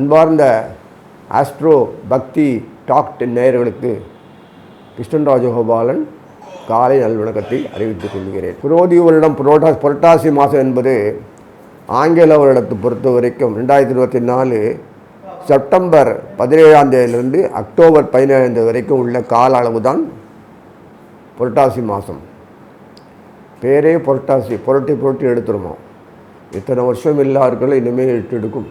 அன்பார்ந்த ஆஸ்ட்ரோ பக்தி டாக்ட் நேயர்களுக்கு கிருஷ்ணன் ராஜகோபாலன் காலை நல்வணக்கத்தை அறிவித்துக் கொள்கிறேன். புரோதி வருடம் புரோட்டா புரட்டாசி மாதம் என்பது ஆங்கில வருடத்தை பொறுத்த வரைக்கும் ரெண்டாயிரத்தி இருபத்தி நாலு செப்டம்பர் பதினேழாம் தேதியிலிருந்து அக்டோபர் பதினேழாம் தேதி வரைக்கும் உள்ள கால அளவு தான் புரட்டாசி மாதம். பேரே புரட்டாசி புரட்டி புரட்டி எடுத்துருமா இத்தனை வருஷம் இல்லாதவர்கள் இனிமேல் எடுத்து எடுக்கும்.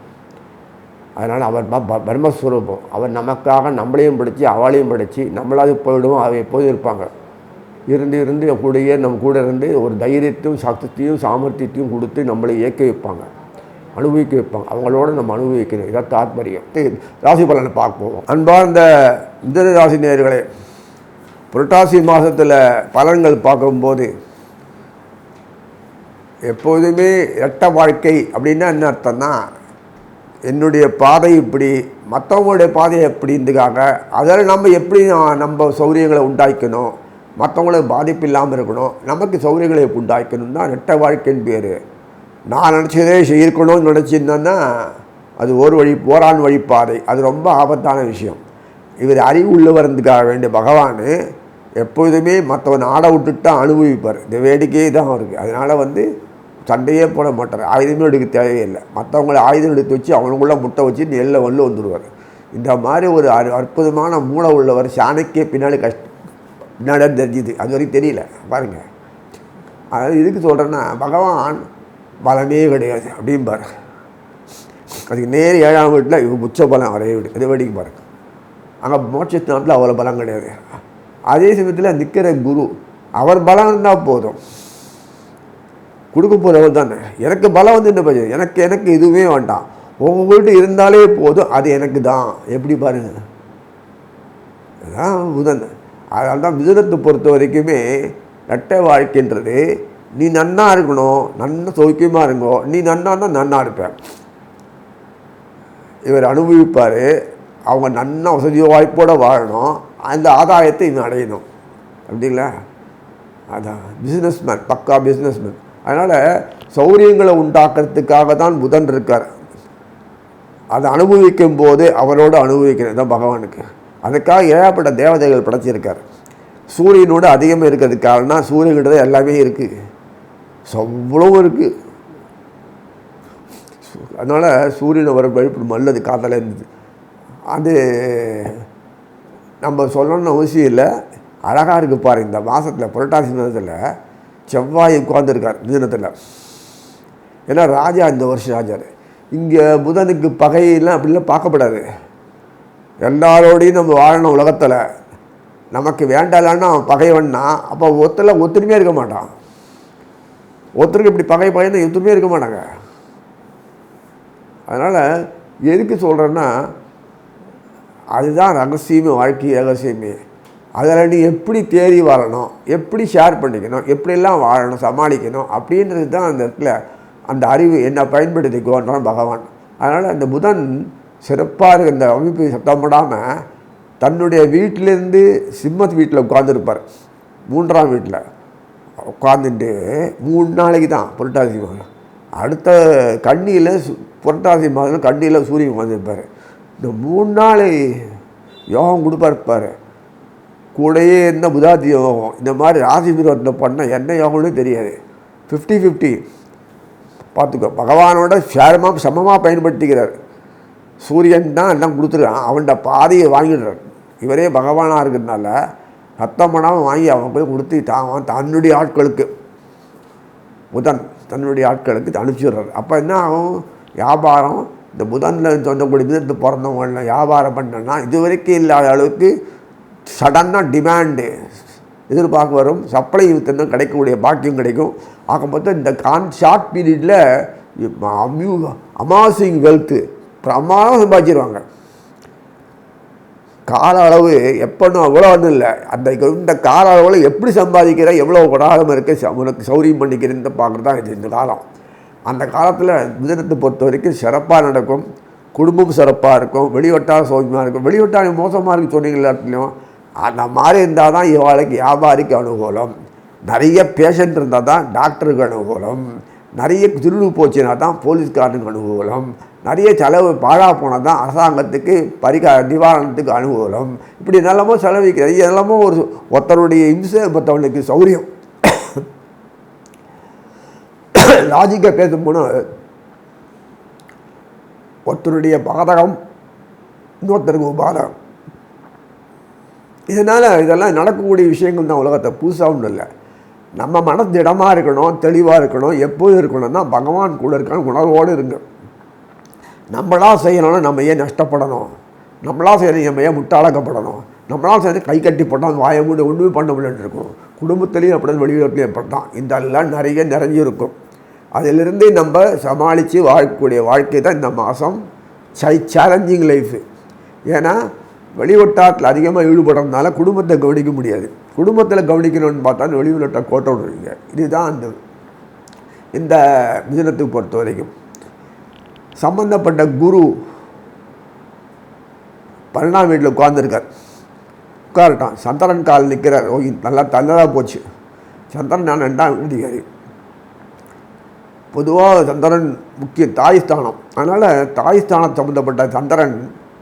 அதனால் அவர் ப- ப- பிரம்மஸ்வரூபம் அவர் நமக்காக நம்மளையும் படித்து அவளையும் படித்து நம்மளாவது போயிடுவோம் அவள் எப்போதும் இருப்பாங்க. இருந்து இருந்து என் கூடயே நம்ம கூட இருந்து ஒரு தைரியத்தையும் சக்தியையும் சாமர்த்தியத்தையும் கொடுத்து நம்மளை இயக்க வைப்பாங்க. அனுபவிக்க வைப்பாங்க. அவங்களோட நம்ம அனுபவிக்கணும். இதான் தாத்பரியம். ராசி பலனை பார்ப்போம். அன்பார்ந்த மிதன ராசி நேயர்களே புரட்டாசி மாதத்தில் பலன்கள் பார்க்கும்போது எப்போதுமே இரட்ட வாழ்க்கை அப்படின்னா என்ன அர்த்தம்னா என்னுடைய பாதை இப்படி மற்றவங்களுடைய பாதை எப்படின்றதுக்காக அதில் நம்ம எப்படி நம்ம சௌகரியங்களை உண்டாக்கணும் மற்றவங்களுக்கு பாதிப்பு இல்லாமல் இருக்கணும் நமக்கு சௌகரியங்களை உண்டாக்கணும் தான் நெட்ட வாழ்க்கைன்னு பேர். நான் நினச்சதே இருக்கணும்னு நினச்சிருந்தேன்னா அது ஒரு வழி போரான் வழி பாதை அது ரொம்ப ஆபத்தான விஷயம். இவர் அறிவு உள்ளவர்றதுக்காக வேண்டிய பகவான் எப்பொழுதுமே மற்றவன் ஆட விட்டுட்டு தான் அனுபவிப்பார். இந்த வேடிக்கையே தான் அவருக்கு அதனால் வந்து சண்டையே போட மாட்டார். ஆயுதமே எடுக்க தேவையில்லை. மற்றவங்கள ஆயுதம் எடுத்து வச்சு அவனுக்குள்ளே முட்டை வச்சு நெல்லில் வல்ல வந்துடுவார் இந்த மாதிரி ஒரு அற்- அற்புதமான மூளை உள்ளவர் சாணக்கிய பின்னாடி கஷ்ட பின்னாடி தெரிஞ்சுது. அது வரைக்கும் தெரியல. பாருங்கள் அதாவது இதுக்கு சொல்கிறேன்னா பகவான் பலமே கிடையாது அப்படிம்பார். அதுக்கு நேர் ஏழாம் வீட்டில் இவங்க உச்ச பலம் வரைய வீடு இது வேடிக்கை பாருங்கள் அங்கே மோட்சத்தினாட்டில் அவ்வளோ பலம் கிடையாது. அதே சமயத்தில் நிற்கிற குரு அவர் பலம் இருந்தால் போதும். கொடுக்க போகிறவர் தானே. எனக்கு பலம் வந்து என்ன பிரச்சனை எனக்கு எனக்கு எதுவுமே வேண்டாம். உங்கள்கிட்ட இருந்தாலே போதும் அது எனக்கு தான். எப்படி பாருங்க. அதான் புதன் அதனால தான் மிதனத்தை பொறுத்த வரைக்குமே ரெட்டை வாழ்க்கைன்றது. நீ நன்னா இருக்கணும் நன்னா சௌக்கியமாக இருங்கோ. நீ நன்னா தான் நன்னா இருப்பேன். இவர் அனுபவிப்பார் அவங்க நன்னா வசதியோ வாய்ப்போடு வாழணும். அந்த ஆதாயத்தை இன்னும் அடையணும். அப்படிங்களா? அதான். பிஸ்னஸ்மேன் பக்கா பிஸ்னஸ்மேன் அதனால் சௌரியங்களை உண்டாக்குறதுக்காக தான் புதன் இருக்கார். அதை அனுபவிக்கும் போது அவரோடு அனுபவிக்கிறது தான் பகவானுக்கு. அதுக்காக ஏகப்பட்ட தேவதைகள் படைச்சிருக்கார். சூரியனோடு அதிகமாக இருக்கிறது காரணம் சூரியன்கிட்ட தான் எல்லாமே இருக்குது அவ்வளவும் இருக்குது அதனால் சூரியனை வர இப்படி நல்லது காதல இருந்தது. அது நம்ம சொல்லணும்னு அவசியம் இல்லை. அழகாக இருக்குது பாரு இந்த மாதத்தில் புரட்டாசி மாதத்தில் செவ்வாய் உட்கார்ந்துருக்கார் மிதனத்தில். ஏன்னா ராஜா இந்த வருஷம் ராஜார். இங்கே புதனுக்கு பகையெல்லாம் அப்படிலாம் பார்க்கப்படாது. எல்லாரோடையும் நம்ம வாழணும் உலகத்தில். நமக்கு வேண்டாலன்னா அவன் பகைவன்னா அப்போ ஒத்தெல்லாம் ஒத்துமையாக இருக்க மாட்டான். ஒருத்தருக்கு இப்படி பகை பகைன்னு எதுவுமே இருக்க மாட்டாங்க. அதனால் எதுக்கு சொல்கிறேன்னா அதுதான் ரகசியமே வாழ்க்கை ரகசியமே. அதில் நீ எப்படி தேறி வாழணும் எப்படி ஷேர் பண்ணிக்கணும் எப்படியெல்லாம் வாழணும் சமாளிக்கணும் அப்படின்றது தான் அந்த இடத்துல அந்த அறிவு என்ன பயன்படுத்திக்கோன்றான் பகவான். அதனால் அந்த புதன் சிறப்பாக இருக்க. இந்த அமைப்பு சத்தம் போடாமல் தன்னுடைய வீட்டிலேருந்து சிம்மத் வீட்டில் உட்காந்துருப்பார் மூன்றாம் வீட்டில் உட்காந்துட்டு மூணு நாளைக்கு தான் புரட்டாசி மாதம். அடுத்த கண்ணியில் புரட்டாசி மாதம் கண்ணியில் சூரியன் உட்காந்துருப்பார் இந்த மூணு நாள் யோகம் கொடுப்பாருப்பார் கூடயே இருந்த புதாதி யோகம் இந்த மாதிரி ராசி விரோதத்தில் பண்ண என்ன யோகம்னு தெரியாது. ஃபிஃப்டி ஃபிஃப்டி பார்த்துக்கோ பகவானோட சேரமாக சமமாக பயன்படுத்திக்கிறார். சூரியன் தான் எல்லாம் கொடுத்துருக்கான். அவன்கிட்ட பாதையை வாங்கிடுறார். இவரே பகவானாக இருக்கிறதுனால ரத்தம் பண்ணாமல் வாங்கி அவன் போய் கொடுத்து தான் தன்னுடைய ஆட்களுக்கு புதன் தன்னுடைய ஆட்களுக்கு அனுப்பிச்சிடுறாரு. அப்போ என்ன ஆகும்? வியாபாரம் இந்த புதனில் சொந்தக்கூடிய விதத்து பிறந்தவங்கள வியாபாரம் பண்ணனா இது வரைக்கும் இல்லாத அளவுக்கு சடனாக டிமாண்டு எதிர்பார்க்க வரும். சப்ளை வித்தனா கிடைக்கக்கூடிய பாக்கியம் கிடைக்கும். ஆகும்போது இந்த கான் ஷார்ட் பீரியடில் அம்யூ அமாசிங் வெல்த்து பிரமாதம் சம்பாதிச்சிருவாங்க. கால அளவு எப்போனும் அவ்வளோ ஒன்றும் இல்லை. அந்த இந்த கால அளவில் எப்படி சம்பாதிக்கிற எவ்வளோ கொடாதம் இருக்க ச- உனக்கு சௌரியம் பண்ணிக்கிறேன்னு பார்க்குறது தான் இது இந்த காலம். அந்த காலத்தில் மிதனத்தை பொறுத்த வரைக்கும் சிறப்பாக நடக்கும். குடும்பம் சிறப்பாக இருக்கும். வெளிவட்டார சௌரியமாக இருக்கும். வெளிவட்டாரம் மோசமாக இருக்கு சொன்னீங்க எல்லாத்துலேயும். அந்த மாதிரி இருந்தால் தான் இவாளுக்கு வியாபாரிக்கு அனுகூலம். நிறைய பேஷண்ட் இருந்தால் தான் டாக்டருக்கு அனுகூலம். நிறைய திருடு போச்சுன்னா தான் போலீஸ்காரனுக்கு அனுகூலம். நிறைய செலவு பாழா போனால் தான் அரசாங்கத்துக்கு பரிகா நிவாரணத்துக்கு அனுகூலம். இப்படி நல்லமோ செலவிக்கிறது எல்லாமோ ஒரு ஒருத்தருடைய இம்சை மற்றவனுக்கு சௌரியம். லாஜிக்காக பேசும்போனால் ஒருத்தருடைய பாதகம் இன்னொருத்தருக்கு பாதகம் இதனால் இதெல்லாம் நடக்கக்கூடிய விஷயங்கள் தான் உலகத்தை புதுசாக ஒன்றும் இல்லை. நம்ம மனது திடமாக இருக்கணும் தெளிவாக இருக்கணும் எப்போதும் இருக்கணும்னா பகவான் கூட இருக்கான்னு உணர்வோடு இருங்க நம்மளாக செய்யணும்னா நம்ம ஏன் நஷ்டப்படணும்? நம்மளா செய்யணும் நம்ம ஏன் முட்டாளக்கப்படணும்? நம்மளா சேர்ந்து கை கட்டி போட்டால் வாயை மூடி ஒன்றுமே பண்ண முடியலன்னு இருக்கும். குடும்பத்துலேயும் அப்படி தான் வெளியுறவுலையும் அப்படி இதெல்லாம் நிறைய நிறைஞ்சிருக்கும். அதிலிருந்து நம்ம சமாளித்து வாழக்கூடிய வாழ்க்கை தான் இந்த மாதம் சை சேலஞ்சிங் லைஃபு ஏன்னா வெளிவட்டாரத்தில் அதிகமாக ஈடுபடுறதுனால குடும்பத்தை கவனிக்க முடியாது. குடும்பத்தில் கவனிக்கணும்னு பார்த்தா வெளிவட்ட கோட்டை விடுவீங்க இதுதான் அந்த இந்த மிதனத்தை பொறுத்த வரைக்கும். சம்பந்தப்பட்ட குரு பன்னெண்டாம் வீட்டில் உட்கார்ந்துருக்கார். உட்காரட்டான் சந்திரன் கால் நிற்கிறார். ஓ நல்லா தள்ளதாக போச்சு. சந்திரன் நான் ரெண்டாம் வீட்டுக்காரி பொதுவாக சந்திரன் முக்கிய தாய் ஸ்தானம். அதனால் தாய் ஸ்தானம் சம்மந்தப்பட்ட சந்திரன்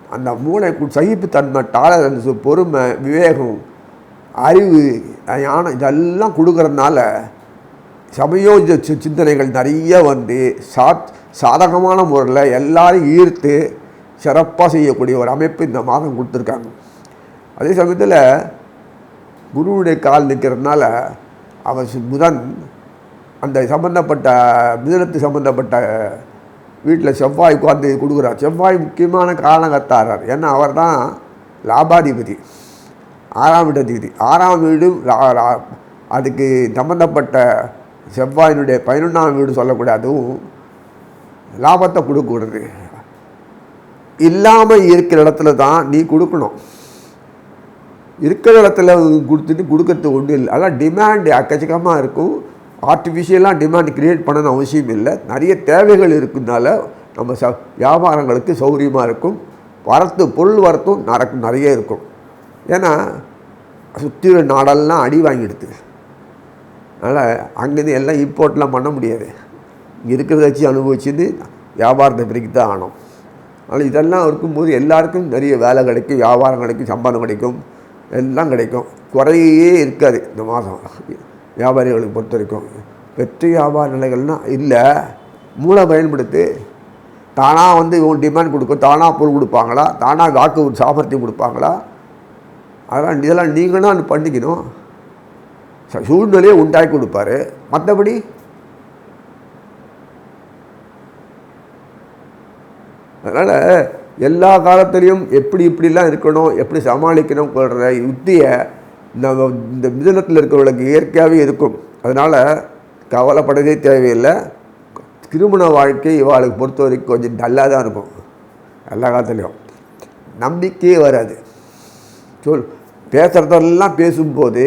அந்த மூளை சகிப்புத்தன்மை டாலரன்ஸு பொறுமை விவேகம் அறிவு ஞானம் இதெல்லாம் கொடுக்குறதுனால சமயோஜ சி- சிந்தனைகள் நிறைய வந்து சாத் சாதகமான முறையில் எல்லாரையும் ஈர்த்து சிறப்பாக செய்யக்கூடிய ஒரு அமைப்பு இந்த மாதம் கொடுத்துருக்காங்க. அதே சமயத்தில் குருவுடைய கால் நிற்கிறதுனால அவர் புதன் அந்த சம்பந்தப்பட்ட மிதனத்து சம்பந்தப்பட்ட வீட்டில் செவ்வாய் உட்காந்து கொடுக்குறார். செவ்வாய் முக்கியமான காரணகர்த்தாரார். ஏன்னா அவர் தான் லாபாதிபதி ஆறாம் வீட்டு அதிபதி. ஆறாம் வீடும் அதுக்கு சம்மந்தப்பட்ட செவ்வாயினுடைய பதினொன்றாம் வீடு சொல்லக்கூடிய அதுவும் லாபத்தை கொடுக்கக்கூடாது இல்லாமல் இருக்கிற இடத்துல தான் நீ கொடுக்கணும். இருக்கிற இடத்துல கொடுத்துட்டு கொடுக்கறது ஒன்றும் இல்லை. அதெல்லாம் டிமாண்ட் அக்கச்சக்கமாக இருக்கும். ஆர்டிஃபிஷியலாக டிமாண்ட் கிரியேட் பண்ணணும் அவசியம் இல்லை. நிறைய தேவைகள் இருக்குனால நம்ம ச வியாபாரங்களுக்கு சௌகரியமாக இருக்கும். வரத்து பொருள் வரத்தும் நடக்கும் நிறைய இருக்கும். ஏன்னா சுற்றியுள்ள நாடெல்லாம் அடி வாங்கிடுது. அதனால் அங்கேருந்து எல்லாம் இம்போர்ட்லாம் பண்ண முடியாது. இங்கே இருக்கிறத வச்சு அனுபவிச்சுன்னு வியாபாரத்தை பிரிக்க தான் ஆனோம் அதனால் இதெல்லாம் இருக்கும்போது எல்லாருக்கும் நிறைய வேலை கிடைக்கும் வியாபாரம் கிடைக்கும் சம்பாதம் கிடைக்கும் எல்லாம் கிடைக்கும். குறையே இருக்காது இந்த மாதம். வியாபாரிகளுக்கு பொறுத்த வரைக்கும். வெற்றி வியாபார நிலைகள்னால் இல்லை. மூளை பயன்படுத்தி. தானாக வந்து இவங்க டிமாண்ட் கொடுக்கும். தானாக பொருள் கொடுப்பாங்களா? தானாக வாக்கு சாமர்த்தியம் கொடுப்பாங்களா? அதெல்லாம் இதெல்லாம் நீங்களும் அது பண்ணிக்கணும். ச- சூழ்நிலையை உண்டாக்கி கொடுப்பாரு. மற்றபடி அதனால் எல்லா காலத்துலேயும் எப்படி இப்படிலாம் இருக்கணும் எப்படி சமாளிக்கணும் சொல்கிற யுத்தியை நம்ம இந்த மிதனத்தில் இருக்கிறவங்களுக்கு இயற்கையாகவே இருக்கும். அதனால் கவலைப்படவே தேவையில்லை. திருமண வாழ்க்கை இவாளுக்கு பொறுத்த வரைக்கும் கொஞ்சம் டல்லாக தான் இருக்கும். எல்லா காலத்துலேயும். நம்பிக்கையே வராது. சொல் பேசுகிறதெல்லாம் பேசும்போது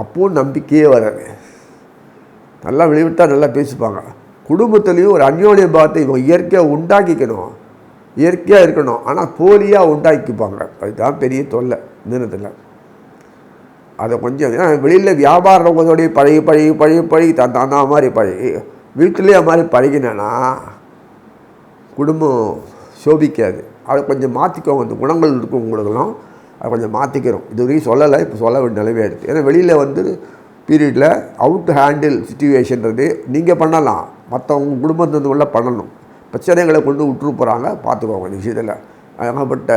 அப்பவும் நம்பிக்கையே வராது. நல்லா வெளிவிட்டால் நல்லா பேசிப்பாங்க குடும்பத்துலேயும் ஒரு அந்யோன்ய பாவத்தை இவங்க இயற்கையாக உண்டாக்கிக்கணும். இயற்கையாக இருக்கணும். ஆனால் போலியாக உண்டாக்கிப்பாங்க. அதுதான் பெரிய தொல்லை தினத்தில் அதை கொஞ்சம் ஏன்னா வெளியில் வியாபாரத்தோடைய பழகி பழகி பழகி பழகி தான் தான் மாதிரி பழகி வீட்டிலே அது மாதிரி பழகினேன்னா குடும்பம் சோபிக்காது. அதை கொஞ்சம் மாற்றிக்கோங்க அந்த குணங்கள் இருக்கும் உங்களுக்கெல்லாம் அதை கொஞ்சம் மாற்றிக்கிறோம் இது வரைக்கும் சொல்லலை இப்போ சொல்ல வேண்டிய நிலைமை எடுத்து ஏன்னா வெளியில் வந்து பீரியடில் அவுட் ஹேண்டில் சுச்சுவேஷன்றது நீங்கள் பண்ணலாம். மற்றவங்க குடும்பத்து உள்ள பண்ணணும். பிரச்சனைகளை கொண்டு விட்டுரு போகிறாங்க பார்த்துக்கோங்க இந்த விஷயத்தில் ஏகப்பட்ட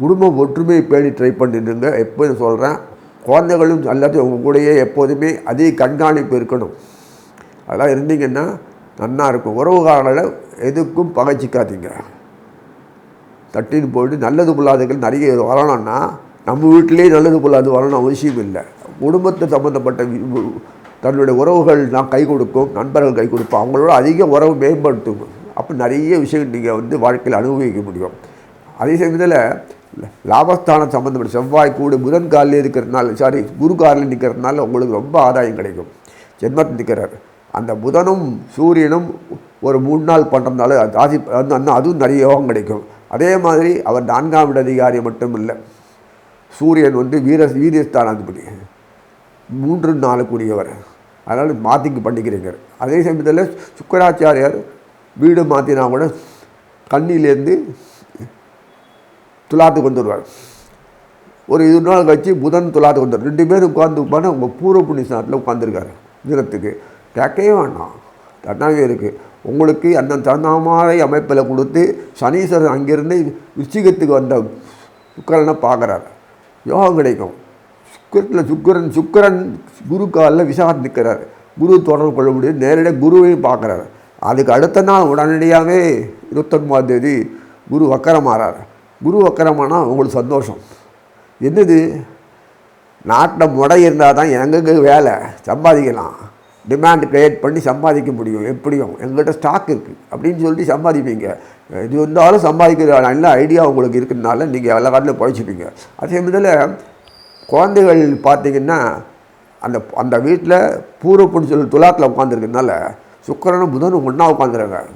குடும்ப ஒற்றுமை பேணி ட்ரை பண்ணிட்டுங்க. எப்போதும் சொல்கிறேன் குழந்தைகளும் எல்லாத்தையும் உங்கள் கூடயே எப்போதுமே அதிக கண்காணிப்பு இருக்கணும். அதெல்லாம் இருந்தீங்கன்னா நன்னா இருக்கும். உறவுகாரங்களை எதுக்கும் பகைச்சிக்காதீங்க. தட்டின்னு போயிட்டு நல்லது பொல்லாதுகள் நிறைய வரணும்னா நம்ம வீட்டிலேயே நல்லது பொல்லாது வரணும் அவசியம் இல்லை. குடும்பத்தை சம்மந்தப்பட்ட தன்னுடைய உறவுகள் நான் கை கொடுக்கும் நண்பர்கள் கை கொடுப்போம். அவங்களோட அதிக உறவு மேம்படுத்தும். அப்போ நிறைய விஷயங்கள் நீங்கள் வந்து வாழ்க்கையில் அனுபவிக்க முடியும். அதே சமயத்தில் லாபஸ்தானம் சம்மந்தப்பட்ட செவ்வாய் கூடு புதன் காலில் இருக்கிறதுனால சாரி குரு காலில் நிற்கிறதுனால உங்களுக்கு ரொம்ப ஆதாயம் கிடைக்கும். ஜென்மத்தில் நிற்கிறார். அந்த புதனும் சூரியனும் ஒரு மூணு நாள் பண்ணுறதுனால அது ஆதி அதுவும் நிறைய யோகம் கிடைக்கும். அதே மாதிரி அவர் நான்காம் இட அதிகாரி மட்டும் இல்லை சூரியன் வந்து வீர வீரியஸ்தானாதிபதி. மூன்று நாலு கூடியவர் அதனால் மாற்றிக்கு பண்ணிக்கிறீங்க. அதே சமயத்தில் சுக்கராச்சாரியார் வீடு மாற்றினா கூட கண்ணிலேருந்து துலாத்துக்கு வந்துடுவார் ஒரு இது நாள் கழிச்சு புதன் துலாத்துக்கு வந்துடும் ரெண்டு பேரும் உட்காந்து உட்காந்து உங்கள் பூர்வ புண்ணியஸ்தானத்தில் உட்காந்துருக்காரு தினத்துக்கு. கேட்கவே வேண்டாம் நன்னாவே இருக்குது உங்களுக்கு அந்த தகுந்தமாரி அமைப்பில் கொடுத்து சனீஸ்வரன் அங்கேருந்து விச்சிகத்துக்கு வந்த சுக்கரனை பார்க்குறாரு. யோகம் கிடைக்கும். சுக்கரத்தில் சுக்கரன் சுக்கரன் குரு காலில் விசாகம் நிற்கிறார் குரு தொடர்பு கொள்ள முடியும் நேரடியாக குருவையும் பார்க்குறாரு. அதுக்கு அடுத்த நாள் உடனடியாகவே இருபத்தொன்பதாம் தேதி குரு வக்கரமாறார். குரு வக்கரமானால் உங்களுக்கு சந்தோஷம். என்னது? நாட்டில் முடை இருந்தால் தான் எங்கெங்க வேலை? சம்பாதிக்கலாம். டிமாண்ட் க்ரியேட் பண்ணி சம்பாதிக்க முடியும். எப்படியும்? எங்கள்கிட்ட ஸ்டாக் இருக்குது அப்படின்னு சொல்லிட்டு சம்பாதிப்பீங்க. இது வந்தாலும் சம்பாதிக்கிற நல்ல ஐடியா உங்களுக்கு இருக்கிறதுனால நீங்கள் எல்லா காட்டிலும் பழிச்சிப்பீங்க. அதே சமயத்தில் குழந்தைகள் பார்த்தீங்கன்னா அந்த அந்த வீட்டில் பூர்வப்புன்னு சொல்லி துலாத்தில் உட்காந்துருக்கனால சுக்கரனும் புதனும் ஒன்றா உட்காந்துருக்காங்க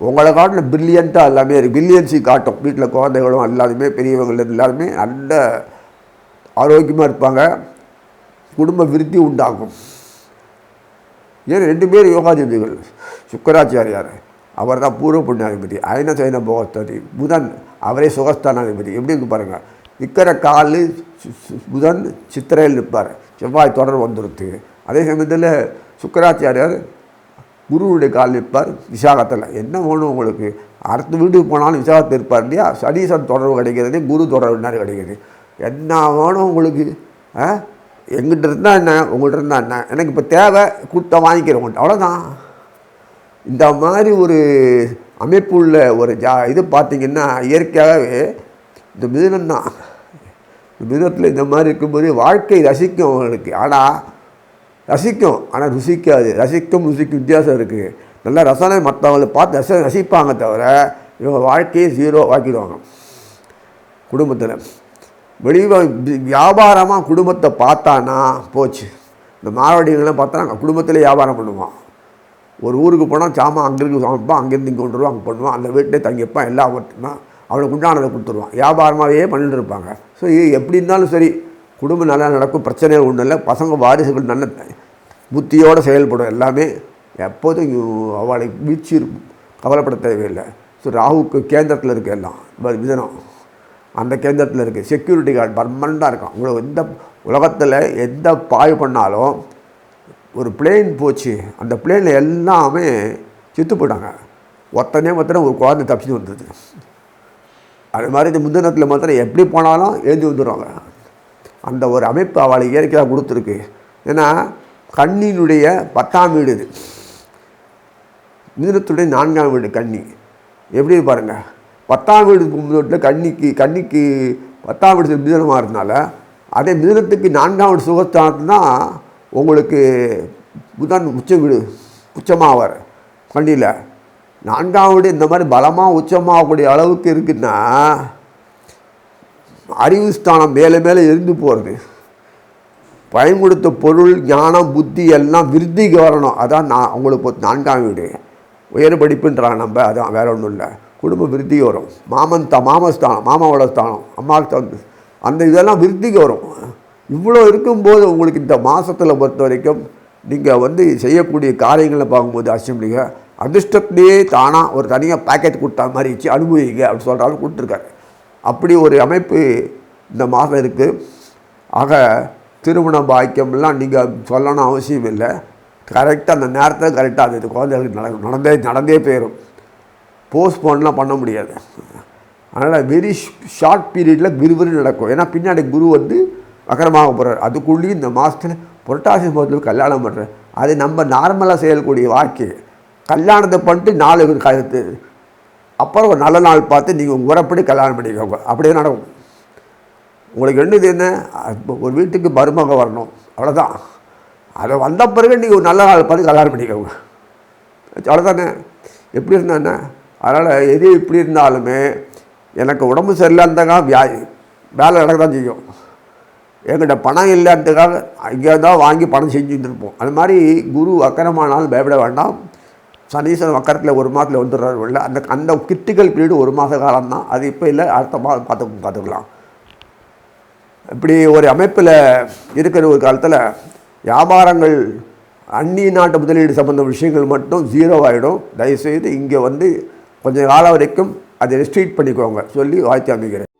உங்களை காட்டில் பிரில்லியண்ட்டாக எல்லாமே இருக்குது பில்லியன்ஸி காட்டும். வீட்டில் குழந்தைகளும் எல்லாருமே பெரியவங்களும் எல்லாருமே நல்ல ஆரோக்கியமாக இருப்பாங்க. குடும்ப விருத்தி உண்டாகும். ஏன் ரெண்டு பேர் யோகாதிபதிகள் சுக்கராச்சாரியார் அவர் தான் பூர்வ புண்ணியாதிபதி. அயன சைன போகஸ்தாதி. புதன் அவரே சுகஸ்தானாதிபதி. எப்படி இருக்கு பாருங்கள் நிற்கிற கால் புதன் சித்திரையில் நிற்பார். செவ்வாய் தொடர் வந்துடுது அதே சமயத்தில் சுக்கராச்சாரியார் குருவுடைய கால் நிற்பார் விசாகத்தில். என்ன வேணும் உங்களுக்கு? அடுத்த வீட்டுக்கு போனாலும் விசாகத்தில் இருப்பார் இல்லையா? சனீசன் தொடர்பு கிடைக்கிறது குரு தொடர்பு நேரம் கிடைக்குது என்ன வேணும் உங்களுக்கு? ஆ? எங்கிட்ட இருந்தால் என்ன? உங்கள்கிட்ட இருந்தால் என்ன? எனக்கு இப்போ தேவை கொடுத்தா வாங்கிக்கிறேன் உங்கள்கிட்ட அவ்வளோதான் இந்த மாதிரி ஒரு அமைப்பு உள்ள ஒரு ஜா இது பார்த்தீங்கன்னா இயற்கையாகவே இந்த மிதுனம் தான் இந்த மிதுனத்தில் இந்த மாதிரி இருக்கும்போது வாழ்க்கை ரசிக்கும் அவங்களுக்கு. ஆனால் ரசிக்கும். ஆனால் ருசிக்காது. ரசிக்கும் ருசிக்கும் வித்தியாசம் இருக்குது நல்லா ரசனை மற்றவங்களை பார்த்து ரச ரசிப்பாங்க தவிர இவங்க வாழ்க்கையை ஜீரோ ஆக்கிடுவாங்க. குடும்பத்தில். வெளியே வியாபாரமாக குடும்பத்தை பார்த்தானா போச்சு. இந்த மாரவாடிகள்லாம் பார்த்தா குடும்பத்திலே வியாபாரம் பண்ணுவான். ஒரு ஊருக்கு போனால் சாமான் அங்கேருந்து சமைப்பான் அங்கேருந்து இங்கே கொண்டு வருவான் அங்கே பண்ணுவான். அந்த வீட்டிலே தங்கிப்பான் எல்லாம் மட்டும்தான் அவனுக்கு உண்டானதை கொடுத்துருவான். வியாபாரமாகவே பண்ணிட்டு இருப்பாங்க. ஸோ எப்படி இருந்தாலும் சரி குடும்பம் நல்லா நடக்கும் பிரச்சனைகள் ஒன்றும் இல்லை பசங்க வாரிசுகள் நல்ல புத்தியோடு செயல்படும் எல்லாமே. எப்போதும் அவளை வீழ்ச்சி இருக்கும் கவலைப்பட தேவையில்லை. ஸோ ராகுக்கு கேந்திரத்தில் இருக்குது எல்லாம். விதனம் அந்த கேந்திரத்தில் இருக்குது செக்யூரிட்டி கார்டு பர்மனண்ட்டாக இருக்கும் உங்களுக்கு எந்த உலகத்தில் எந்த பாய் பண்ணாலும் ஒரு பிளேன் போச்சு. அந்த பிளேனில் எல்லாமே செத்து போயிட்டாங்க. ஒத்தனே ஒத்தனை ஒரு குழந்தை தப்பிச்சு வந்தது அது மாதிரி இந்த முந்தினத்தில் மாத்திரம் எப்படி போனாலும் எழுந்து வந்துடுவாங்க அந்த ஒரு அமைப்பு அவளை இயற்கையாக கொடுத்துருக்கு. ஏன்னா கண்ணினுடைய பத்தாம் வீடு இது. மிதனத்துடைய நான்காம் வீடு கண்ணி. எப்படி பாருங்கள் பத்தாம் வீடு வீட்டில் கண்ணிக்கு கண்ணிக்கு பத்தாம் வீடு மிதனமாக இருந்தால அதே மிதனத்துக்கு நான்காம் வீடு சுகஸ்தானத்து தான் உங்களுக்கு புதன் உச்ச வீடு உச்சமாவார். கண்ணியில். நான்காம் வீடு இந்த மாதிரி பலமாக உச்சமாகக்கூடிய அளவுக்கு இருக்குன்னா அறிவு ஸ்தானம் மேலே மேலே இருந்து போகிறது பயன் கொடுத்த பொருள் ஞானம் புத்தி எல்லாம் விருத்திக்கு வரணும் அதான் நான் அவங்களுக்கு நான்காம் வீடு. உயர் படிப்புன்றாங்க நம்ம அதான் வேற ஒன்றும் இல்லை. குடும்ப விருத்தி வரும். மாமன் த மாமஸ்தானம் மாமாவோட ஸ்தானம் அம்மாவுக்கு அந்த இதெல்லாம் விருத்திக்கு வரும். இவ்வளோ இருக்கும்போது உங்களுக்கு இந்த மாதத்தில் பொறுத்த வரைக்கும் நீங்கள் வந்து செய்யக்கூடிய காரியங்களை பார்க்கும்போது அசம்பிளிங்க அதிர்ஷ்டத்திலேயே தானாக ஒரு தனியாக பேக்கெட் கொடுத்தா மாதிரி வச்சு அனுபவிங்க அப்படின்னு சொல்கிறாலும் கொடுத்துருக்காரு. அப்படி ஒரு அமைப்பு இந்த மாதம் இருக்குது ஆக திருமண பாக்கியம்லாம் நீங்கள் சொல்லணும் அவசியம் இல்லை. கரெக்டாக அந்த நேரத்தை கரெக்டாக அது குழந்தைகளுக்கு நட நடந்தே நடந்தே போயிடும் போஸ்ட்போன்லாம் பண்ண முடியாது. அதனால் வெரி ஷார்ட் பீரியடில் விறுவிறு நடக்கும். ஏன்னா பின்னாடி குரு வந்து அக்கரமாக போகிறார் அதுக்குள்ளேயும் இந்த மாதத்தில் புரட்டாசி மாதத்தில் கல்யாணம் பண்ணுறேன் அது நம்ம நார்மலாக செய்யக்கூடிய வாழ்க்கை. கல்யாணத்தை பண்ணிட்டு நாலு கருத்து அப்புறம் ஒரு நல்ல நாள் பார்த்து நீங்கள் உங்கள் முறைப்படி கல்யாணம் பண்ணிக்கோங்க. அப்படியே நடக்கும். உங்களுக்கு என்னது என்ன? ஒரு வீட்டுக்கு மருமக வரணும். அவ்வளோதான் அதை வந்த பிறகு நீங்கள் ஒரு நல்ல நாள் பார்த்து கல்யாணம் பண்ணிக்கோங்க. அவ்வளோதானே எப்படி இருந்தானே? அதனால் எது எப்படி இருந்தாலுமே எனக்கு உடம்பு சரியில்லாததுக்காக வியாதி வேலை நடக்க தான் செய்யும். எங்கிட்ட பணம் இல்லைன்றதுக்காக இங்கே தான் வாங்கி பணம் செஞ்சுட்டு இருப்போம். அது மாதிரி குரு அக்கரமானாலும் பயப்பட வேண்டாம். சனீஸ்வரன் வக்கரத்தில் ஒரு மாதத்தில் வந்துடுறாரு உள்ள அந்த அந்த கிரிட்டிக்கல் பீரியடு ஒரு மாத காலம் தான் அது இப்போ இல்லை அடுத்த மாதம் பார்த்து பார்த்துக்கலாம். இப்படி ஒரு அமைப்பில் இருக்கிற ஒரு காலத்தில் வியாபாரங்கள் அந்நிய நாட்டு முதலீடு சம்மந்த விஷயங்கள் மட்டும் ஜீரோ ஆகிடும் தயவுசெய்து இங்கே வந்து கொஞ்சம் காலம் வரைக்கும் அதை ரெஸ்ட்ரீட் பண்ணிக்கோங்க சொல்லி வாழ்த்து அமைக்கிறேன்.